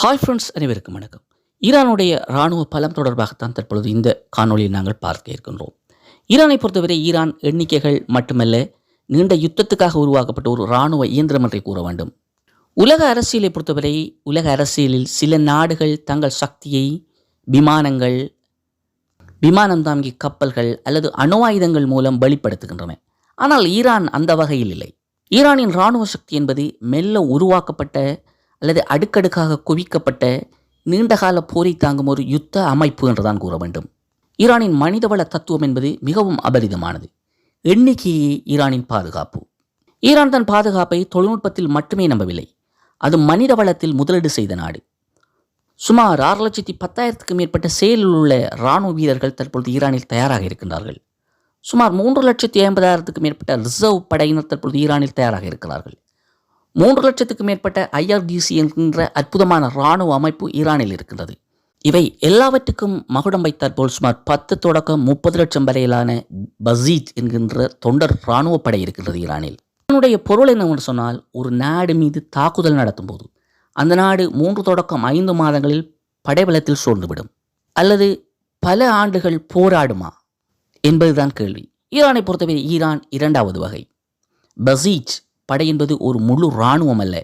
Hi friends அனைவருக்கும் வணக்கம். ஈரானுடைய இராணுவ பலம் தொடர்பாகத்தான் தற்பொழுது இந்த காணொளியில் நாங்கள் பார்க்க இருக்கின்றோம். ஈரானை பொறுத்தவரை ஈரான் எண்ணிக்கைகள் மட்டுமல்ல நீண்ட யுத்தத்துக்காக உருவாக்கப்பட்ட ஒரு இராணுவ இயந்திரம் என்றே கூற வேண்டும். உலக அரசியலை பொறுத்தவரை உலக அரசியலில் சில நாடுகள் தங்கள் சக்தியை விமானங்கள் விமானம் தாங்கி கப்பல்கள் அல்லது அணு ஆயுதங்கள் மூலம் வெளிப்படுத்துகின்றன. ஆனால் ஈரான் அந்த வகையில் இல்லை. ஈரானின் இராணுவ சக்தி என்பது மெல்ல உருவாக்கப்பட்ட அல்லது அடுக்கடுக்காக குவிக்கப்பட்ட நீண்டகால போரை தாங்கும் ஒரு யுத்த அமைப்பு என்றுதான் கூற வேண்டும். ஈரானின் மனிதவள தத்துவம் என்பது மிகவும் அபரிதமானது. எண்ணிக்கையே ஈரானின் பாதுகாப்பு. ஈரான் தன் பாதுகாப்பை தொழில்நுட்பத்தில் மட்டுமே நம்பவில்லை அது மனித வளத்தில் முதலீடு செய்த நாடு. சுமார் ஆறு லட்சத்தி பத்தாயிரத்துக்கு மேற்பட்ட செயலில் உள்ள இராணுவ வீரர்கள் தற்பொழுது ஈரானில் தயாராக இருக்கின்றார்கள். சுமார் மூன்று லட்சத்தி ஐம்பதாயிரத்துக்கு மேற்பட்ட ரிசர்வ் படையினர் தற்பொழுது ஈரானில் தயாராக இருக்கிறார்கள். மூன்று லட்சத்துக்கும் மேற்பட்ட ஐஆர்டிசி என்கின்ற அற்புதமான இராணுவ அமைப்பு ஈரானில் இருக்கின்றது. இவை எல்லாவற்றுக்கும் மகுடம் வைத்தாற்போல் சுமார் பத்து தொடக்கம் முப்பது லட்சம் வரையிலான பசீத் என்கின்ற தொண்டர் இராணுவ படை இருக்கின்றது ஈரானில். இதனுடைய பொருள் என்னவென்று சொன்னால் ஒரு நாடு மீது தாக்குதல் நடத்தும் போது அந்த நாடு மூன்று தொடக்கம் ஐந்து மாதங்களில் படைபலத்தில் சூழ்ந்துவிடும். அல்லது பல ஆண்டுகள் போராடுமா? என்பதுதான் கேள்வி. ஈரானை பொறுத்தவரை ஈரான் இரண்டாவது வகை. பசீச் படை என்பது ஒரு முழு இராணுவம் அல்ல.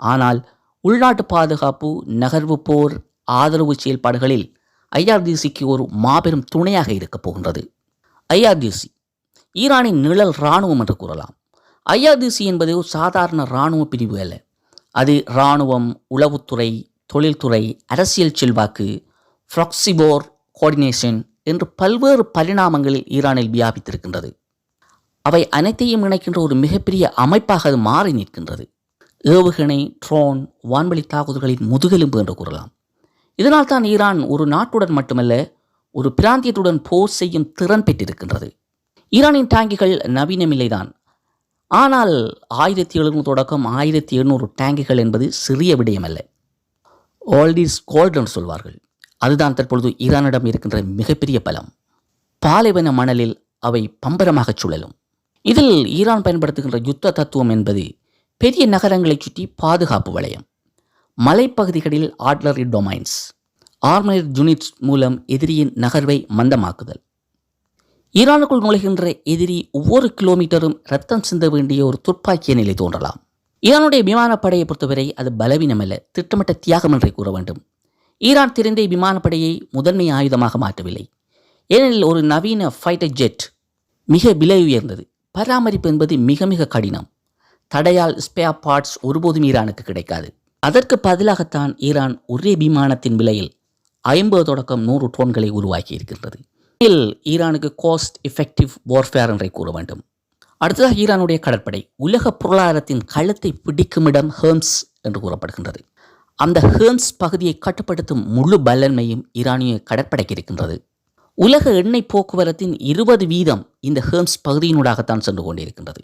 ஆனால் உள்நாட்டு பாதுகாப்பு நகர்வு போர் ஆதரவு செயல்பாடுகளில் ஐஆர்டிசிக்கு ஒரு மாபெரும் துணையாக இருக்கப் போகின்றது. ஐஆர்டிசி ஈரானின் நிழல் இராணுவம் என்று கூறலாம். ஐஆர்டிசி என்பது ஒரு சாதாரண இராணுவ பிரிவு அல்ல. அது இராணுவம் உளவுத்துறை தொழில்துறை அரசியல் செல்வாக்கு ஃப்ராக்சிபோர் கோஆர்டினேஷன் என்று பல்வேறு பரிணாமங்களில் ஈரானில் வியாபித்திருக்கின்றது. அவை அனைத்தையும் இணைக்கின்ற ஒரு மிகப்பெரிய அமைப்பாக அது மாறி நிற்கின்றது. ஏவுகணை ட்ரோன் வான்வெளி தாக்குதல்களின் முதுகெலும்பு என்று கூறலாம். இதனால் தான் ஈரான் ஒரு நாட்டுடன் மட்டுமல்ல ஒரு பிராந்தியத்துடன் போர் செய்யும் திறன் பெற்றிருக்கின்றது. ஈரானின் டேங்கிகள் நவீனமில்லைதான். ஆனால் ஆயிரத்தி எழுநூறு தொடக்கம் ஆயிரத்தி எழுநூறு டேங்குகள் என்பது சிறிய விடயமல்ல. ஓல்ட் இஸ் கோல்ட் என்று சொல்வார்கள். அதுதான் தற்பொழுது ஈரானிடம் இருக்கின்ற மிகப்பெரிய பலம். பாலைவன மணலில் அவை பம்பரமாகச் சுழலும். இதில் ஈரான் பயன்படுத்துகின்ற யுத்த தத்துவம் என்பது பெரிய நகரங்களைச் சுற்றி பாதுகாப்பு வளையம் மலைப்பகுதிகளில் ஆட்லரி டொமைன்ஸ் ஆர்மர் யூனிட்ஸ் மூலம் எதிரியின் நகர்வை மந்தமாக்குதல். ஈரானுக்குள் நுழைகின்ற எதிரி ஒவ்வொரு கிலோமீட்டரும் ரத்தம் சிந்த வேண்டிய ஒரு துப்பாக்கிய நிலை தோன்றலாம். ஈரானுடைய விமானப்படையை பொறுத்தவரை அது பலவீனமல்ல திட்டமிட்ட தியாகம் என்றே கூற வேண்டும். ஈரான் திறந்த விமானப்படையை முதன்மை ஆயுதமாக மாற்றவில்லை. ஏனெனில் ஒரு நவீன ஃபைட்டர் ஜெட் மிக விலை உயர்ந்தது. பராமரிப்பு என்பது மிக மிக கடினம். தடையால் ஸ்பேர் பார்ட்ஸ் ஒருபோதும் ஈரானுக்கு கிடைக்காது. அதற்கு பதிலாகத்தான் ஈரான் ஒரே விமானத்தின் விலையில் ஐம்பது தொடக்கம் நூறு டோன்களை உருவாக்கி இருக்கின்றது. இதில் ஈரானுக்கு காஸ்ட் எஃபெக்டிவ் வார்ஃபேர் என்றே கூற வேண்டும். அடுத்ததாக ஈரானுடைய கடற்படை உலக பொருளாதாரத்தின் கழுத்தை பிடிக்கும் இடம் ஹேர்ம்ஸ் என்று கூறப்படுகின்றது. அந்த ஹேர்ம்ஸ் பகுதியை கட்டுப்படுத்தும் முழு பலன்மையும் ஈரானிய கடற்படைக்கு இருக்கின்றது. உலக எண்ணெய் போக்குவரத்தின் இருபது வீதம் இந்த ஹேர்ம்ஸ் பகுதியினூடாகத்தான் சென்று கொண்டிருக்கின்றது.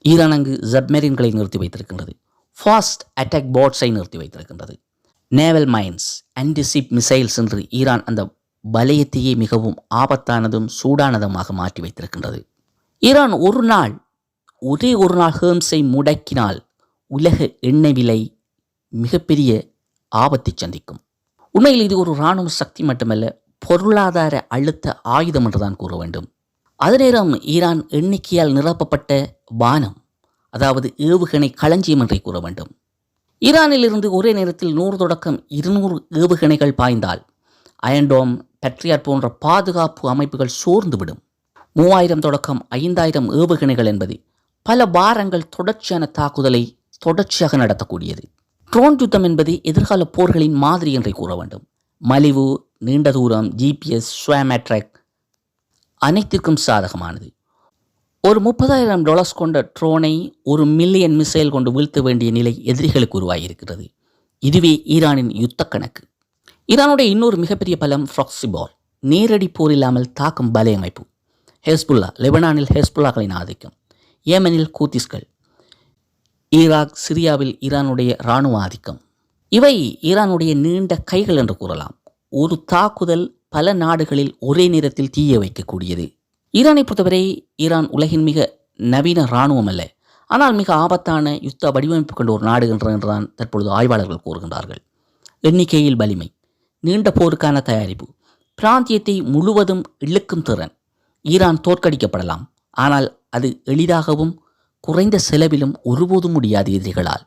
ஈரான் அங்கு சப்மெரின்களை நிறுத்தி வைத்திருக்கின்றது. ஃபாஸ்ட் அட்டாக் போட்ஸை நிறுத்தி வைத்திருக்கின்றது. நேவல் மைன்ஸ் அண்டிசிப் மிசைல்ஸ் என்று ஈரான் அந்த வலயத்தையே மிகவும் ஆபத்தானதும் சூடானதுமாக மாற்றி வைத்திருக்கின்றது. ஈரான் ஒரு நாள் ஒரே ஒரு நாள் ஹேர்ம்ஸை முடக்கினால் உலக எண்ணெய் விலை மிகப்பெரிய ஆபத்தை சந்திக்கும். உண்மையில் இது ஒரு இராணுவ சக்தி மட்டுமல்ல பொருளாதார அழுத்த ஆயுதம் என்றுதான் கூற வேண்டும். அதே நேரம் ஈரான் எண்ணிக்கையால் நிரப்பப்பட்ட வானம் அதாவது ஏவுகணை களஞ்சியம் என்றே கூற வேண்டும். ஈரானிலிருந்து ஒரே நேரத்தில் நூறு தொடக்கம் இருநூறு ஏவுகணைகள் பாய்ந்தால் அயன்டோம் பெட்ரியாட் போன்ற பாதுகாப்பு அமைப்புகள் சோர்ந்துவிடும். மூவாயிரம் தொடக்கம் ஐந்தாயிரம் ஏவுகணைகள் என்பது பல வாரங்கள் தொடர்ச்சியான தாக்குதலை தொடர்ச்சியாக நடத்தக்கூடியது. ட்ரோன் யுத்தம் என்பது எதிர்கால போர்களின் மாதிரி என்றே கூற வேண்டும். மலிவு நீண்ட தூரம் ஜிபிஎஸ் ஸ்வாமேட்ரக் அனைத்திற்கும் சாதகமானது. ஒரு முப்பதாயிரம் டாலர்ஸ் கொண்ட ட்ரோனை ஒரு மில்லியன் மிசைல் கொண்டு வீழ்த்த வேண்டிய நிலை எதிரிகளுக்கு உருவாகியிருக்கிறது. இதுவே ஈரானின் யுத்த கணக்கு. ஈரானுடைய இன்னொரு மிகப்பெரிய பலம் ஃப்ராக்சிபால் நேரடி போர் இல்லாமல் தாக்கும் பலையமைப்பு அமைப்பு ஹெஸ்புல்லா லெபனானில் ஹெஸ்புல்லாக்களின் ஆதிக்கம். ஏமனில் கூத்திஸ்கள். ஈராக் சிரியாவில் ஈரானுடைய இராணுவ ஆதிக்கம். இவை ஈரானுடைய நீண்ட கைகள் என்று கூறலாம். ஒரு தாக்குதல் பல நாடுகளில் ஒரே நேரத்தில் தீய வைக்கக்கூடியது. ஈரானை பொறுத்தவரை ஈரான் உலகின் மிக நவீன இராணுவம் அல்ல. ஆனால் மிக ஆபத்தான யுத்த வடிவமைப்பு கொண்ட ஒரு நாடு என்றுதான் தற்பொழுது ஆய்வாளர்கள் கூறுகின்றார்கள். எண்ணிக்கையில் வலிமை நீண்ட போருக்கான தயாரிப்பு பிராந்தியத்தை முழுவதும் இழுக்கும் திறன். ஈரான் தோற்கடிக்கப்படலாம். ஆனால் அது எளிதாகவும் குறைந்த செலவிலும் ஒருபோதும் முடியாது எதிரிகளால்.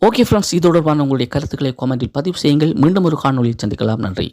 ஓகே ஃப்ரெண்ட்ஸ் இது தொடர்பான உங்களுடைய கருத்துக்களை கமெண்டில் பதிவு செய்யுங்கள். மீண்டும் ஒரு காணொலியில் சந்திக்கலாம். நன்றி.